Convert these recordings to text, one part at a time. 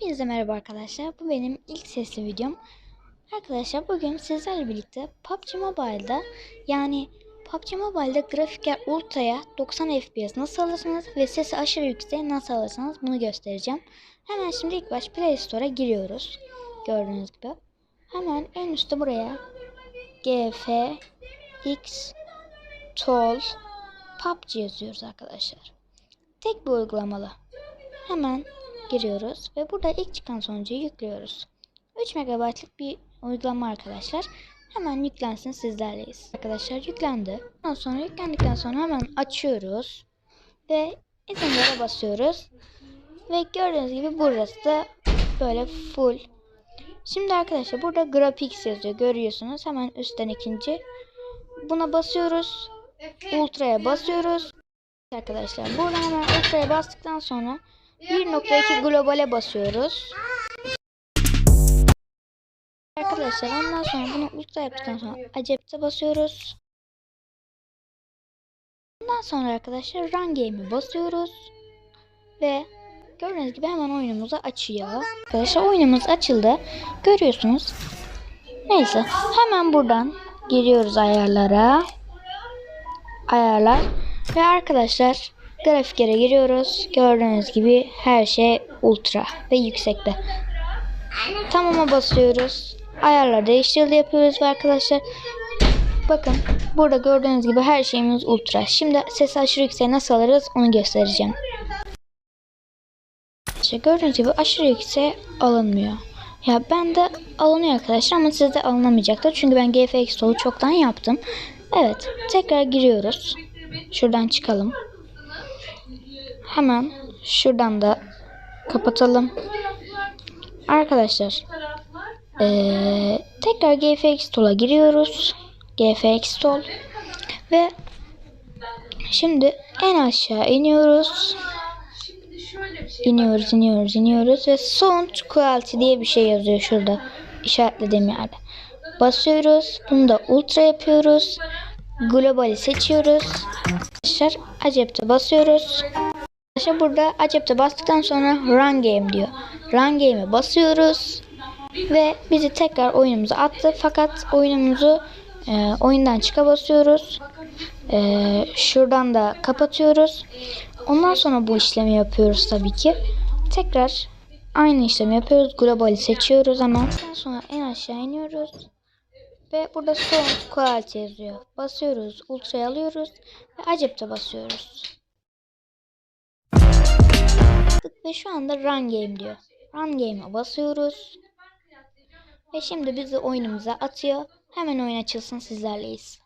Hepinize merhaba arkadaşlar. Bu benim ilk sesli videom. Arkadaşlar bugün sizlerle birlikte PUBG Mobile'da yani PUBG Mobile'da grafikler ultra'ya 90 FPS nasıl alırsınız ve sesi aşırı yükseğe nasıl alırsınız bunu göstereceğim. Hemen şimdi ilk baş Play Store'a giriyoruz. Gördüğünüz gibi. Hemen en üstte buraya GF X Tol PUBG yazıyoruz arkadaşlar. Tek bir uygulamalı. Hemen giriyoruz ve burada ilk çıkan sonucu yüklüyoruz. 3 MB'lık bir uygulama arkadaşlar. Hemen yüklensin sizlerleyiz. Arkadaşlar yüklendi. Ondan sonra yüklendikten sonra hemen açıyoruz. Ve izinlere basıyoruz. Ve gördüğünüz gibi burası da böyle full. Şimdi arkadaşlar burada Graphics yazıyor. Görüyorsunuz. Hemen üstten ikinci. Buna basıyoruz. Ultra'ya basıyoruz. Arkadaşlar buradan hemen Ultra'ya bastıktan sonra 1.2 globale basıyoruz. Arkadaşlar ondan sonra bunu ultra yaptıktan sonra acepte basıyoruz. Ondan sonra arkadaşlar run game'i basıyoruz. Ve gördüğünüz gibi hemen oyunumuzu açıyor. Arkadaşlar oyunumuz açıldı. Görüyorsunuz. Neyse hemen buradan giriyoruz ayarlara. Ayarlar. Ve arkadaşlar grafiklere giriyoruz. Gördüğünüz gibi her şey ultra ve yüksekte. Tamam'a basıyoruz. Ayarlar değiştirildi yapıyoruz arkadaşlar bakın burada gördüğünüz gibi her şeyimiz ultra. Şimdi sesi aşırı yükseğe nasıl alırız onu göstereceğim. Gördüğünüz gibi aşırı yükseğe alınmıyor. Ya ben de alınıyor arkadaşlar ama sizde alınamayacaktır. Çünkü ben GFX solu çoktan yaptım. Evet tekrar giriyoruz. Şuradan çıkalım. Hemen şuradan da kapatalım. Arkadaşlar ee, tekrar GFX Tool'a giriyoruz. GFX Tool ve şimdi en aşağı iniyoruz. İniyoruz, iniyoruz, iniyoruz ve Sound Quality diye bir şey yazıyor şurada işaretlediğim yerde. Basıyoruz. Bunu da ultra yapıyoruz. Globali seçiyoruz. Arkadaşlar Acep'te basıyoruz. Arkadaşlar burada Acep'te bastıktan sonra Run Game diyor. Run Game'e basıyoruz. Ve bizi tekrar oyunumuza attı. Fakat oyunumuzu e, oyundan çıka basıyoruz. E, şuradan da kapatıyoruz. Ondan sonra bu işlemi yapıyoruz tabii ki. Tekrar aynı işlemi yapıyoruz. Globali seçiyoruz. Ondan sonra en aşağı iniyoruz. Ve burada Sound Quality yazıyor. Basıyoruz. Ultra'yı alıyoruz. Ve Acep'te basıyoruz. Ve şu anda Run Game diyor. Run Game'e basıyoruz. Ve şimdi bizi oyunumuza atıyor. Hemen oyun açılsın sizlerleyiz.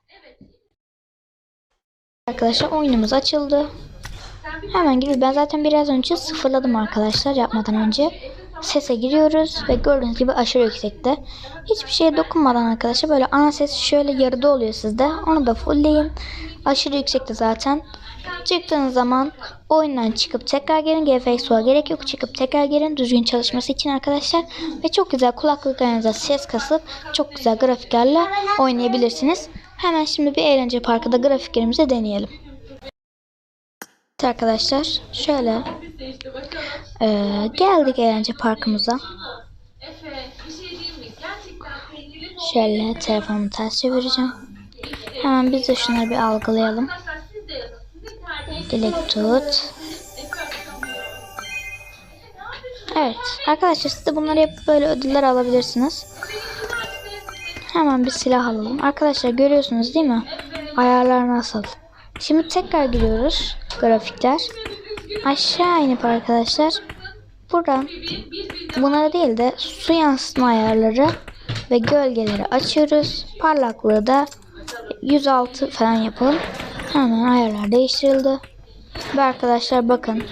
Arkadaşlar oyunumuz açıldı. Hemen giriyoruz. Ben zaten biraz önce sıfırladım arkadaşlar yapmadan önce. Sese giriyoruz ve gördüğünüz gibi aşırı yüksekte. Hiçbir şeye dokunmadan arkadaşlar böyle ana ses şöyle yarıda oluyor sizde. Onu da fullleyin. Aşırı yüksekte zaten. Çıktığınız zaman oyundan çıkıp tekrar gelin. GFX Soğa gerek yok. Çıkıp tekrar gelin. Düzgün çalışması için arkadaşlar. Ve çok güzel kulaklıklarınıza ses kasıp çok güzel grafiklerle oynayabilirsiniz. Hemen şimdi bir eğlence parkında grafiklerimizi deneyelim. Evet arkadaşlar şöyle e, geldik eğlence parkımıza. Şöyle telefonumu ters çevireceğim. Hemen biz de şunları bir algılayalım. Dilek tut. Evet arkadaşlar siz de bunları yapıp böyle ödüller alabilirsiniz. Hemen bir silah alalım. Arkadaşlar görüyorsunuz değil mi? Ayarlar nasıl? Şimdi tekrar giriyoruz. Grafikler. Aşağı inip arkadaşlar. Buradan bunları değil de su yansıtma ayarları ve gölgeleri açıyoruz. Parlaklığı da 106 falan yapalım. Hemen ayarlar değiştirildi. Ve arkadaşlar bakın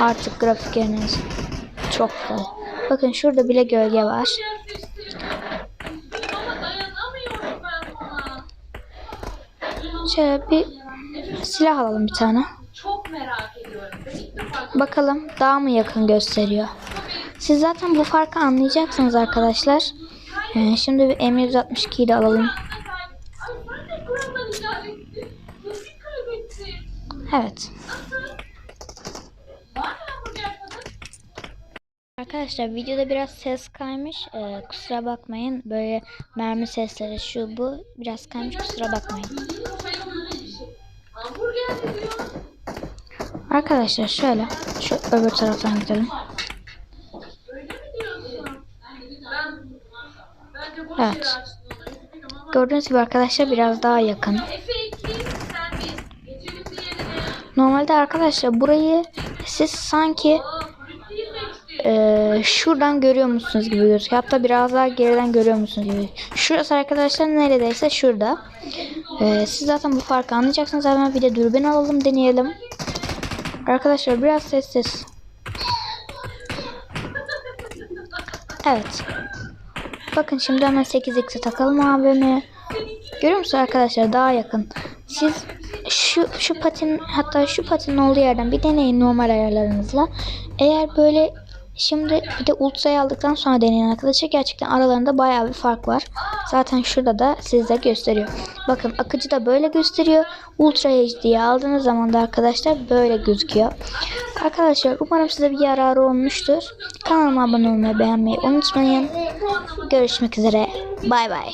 artık grafikleriniz çok güzel. Bakın şurada bile gölge var. Şöyle bir silah alalım bir tane. Bakalım daha mı yakın gösteriyor. Siz zaten bu farkı anlayacaksınız arkadaşlar. Ee, şimdi bir M162'yi de alalım. Evet. Arkadaşlar videoda biraz ses kaymış. Ee, kusura bakmayın. Böyle mermi sesleri şu bu biraz kaymış. Kusura bakmayın. Hamburger diyor. Arkadaşlar şöyle şu öbür taraftan gidelim. Evet. Gördüğünüz gibi arkadaşlar biraz daha yakın. Efe 2 sen bir. Geçelim diğerine. Normalde arkadaşlar burayı siz sanki. Ee, şuradan görüyor musunuz gibi gözüküyor. Hatta biraz daha geriden görüyor musunuz gibi. Şurası arkadaşlar neredeyse şurada. Ee, siz zaten bu farkı anlayacaksınız. Hemen bir de dürbün alalım deneyelim. Arkadaşlar biraz sessiz. Evet. Bakın şimdi hemen 8x'e takalım abimi. Görüyor musunuz arkadaşlar daha yakın. Siz şu şu patin hatta şu patinin olduğu yerden bir deneyin normal ayarlarınızla. Eğer böyle şimdi bir de ultra'yı aldıktan sonra deneyin arkadaşlar. Gerçekten aralarında bayağı bir fark var. Zaten şurada da size gösteriyor. Bakın akıcı da böyle gösteriyor. Ultra HD'yi aldığınız zaman da arkadaşlar böyle gözüküyor. Arkadaşlar umarım size bir yararı olmuştur. Kanalıma abone olmayı beğenmeyi unutmayın. Görüşmek üzere. Bay bay.